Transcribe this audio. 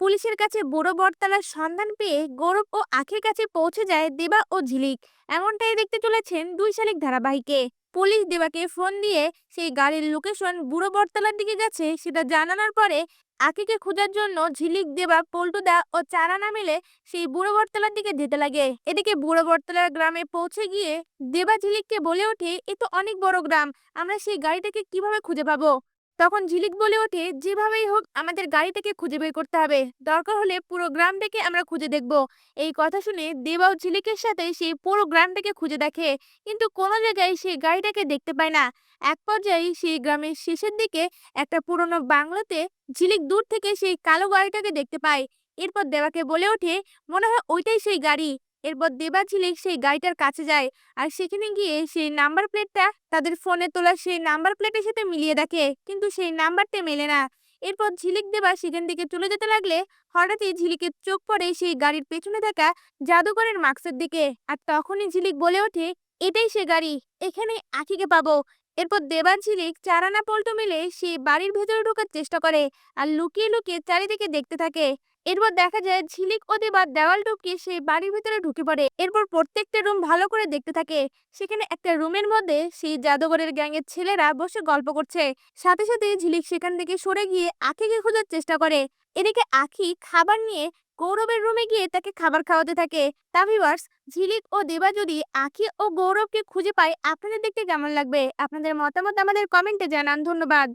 পুলিশের কাছে বুড়ো বটতলার সন্ধান পেয়ে গৌরব ও আখির কাছে পৌঁছে যায় দেবা ও ঝিলিক। এমনটাই দেখতে চলেছেন দুই শালিক ধারাবাহিকে। পুলিশ দেবাকে ফোন দিয়ে সেই গাড়ির লোকেশন বুড়ো বটতলার দিকে গেছে, সেটা জানানোর পরে আকিকে খোঁজার জন্য ঝিলিক, দেবা, পল্টুদা ও চারা না মিলে সেই বুড়ো বটতলার দিকে যেতে লাগে। এদিকে বুড়ো বটতলার গ্রামে পৌঁছে গিয়ে দেবা ঝিলিককে বলে ওঠে, এ তো অনেক বড় গ্রাম, আমরা সেই গাড়িটাকে কীভাবে খুঁজে পাবো? তখন ঝিলিক বলে ওঠে, যেভাবেই হোক, আমাদের গাড়িটাকে খুঁজে বের করতে হবে। দরকার হলে পুরো গ্রামটাকে আমরা খুঁজে দেখব। এই কথা শুনে দেবা ও ঝিলিকের সাথে সেই পুরো গ্রামটাকে খুঁজে দেখে, কিন্তু কোনো জায়গায় সেই গাড়িটাকে দেখতে পায় না। এক পর্যায়ে সেই গ্রামের শেষের দিকে একটা পুরনো বাংলোতে ঝিলিক দূর থেকে সেই কালো গাড়িটাকে দেখতে পায়। এরপর দেবাকে বলে ওঠে, মনে হয় ওইটাই সেই গাড়ি। এরপর দেবা ঝিলিক সেই গাড়িটার কাছে যায় আর সেখানে গিয়ে সেই নাম্বার প্লেটটা তাদের ফোনে তোলা সেই নাম্বার প্লেটের সাথে মিলিয়ে দেখে। কিন্তু সেই নাম্বারটা মেলে না। এরপর ঝিলিক দেবা সেখান থেকে চলে যেতে লাগলে হঠাৎই ঝিলিকের চোখ পড়ে সেই গাড়ির পেছনে থাকা জাদুঘরের মাক্সের দিকে। আর তখনই ঝিলিক বলে ওঠে, এটাই সে গাড়ি, এখানে আখিকে পাবো। এরপর দেবার ঝিলিক চারানা পল্টো মিলে সেই বাড়ির ভেতরে ঢোকার চেষ্টা করে আর লুকিয়ে লুকিয়ে চারিদিকে দেখতে থাকে। এরপর দেখা যায় ঝিলিক ও দেবার দেওয়াল টপকে সেই বাড়ির ভিতরে ঢুকে পড়ে। এরপর প্রত্যেকটা রুম ভালো করে দেখতে থাকে। সেখানে একটা রুমের মধ্যে সেই জাদুঘরের গ্যাংয়ের ছেলেরা বসে গল্প করছে। সাথে সাথে ঝিলিক সেখান থেকে সরে গিয়ে আখিকে খোঁজার চেষ্টা করে। এদিকে আখি খাবার নিয়ে গৌরবের রুমে গিয়ে তাকে খাবার খাওয়াতে থাকে। তা ভিউয়ার্স ঝিলিক ও দেবা যদি আখি ও গৌরবকে খুঁজে পায়, আপনাদের দেখতে কেমন লাগবে? আপনাদের মতামত আমাদের কমেন্টে জানান। ধন্যবাদ।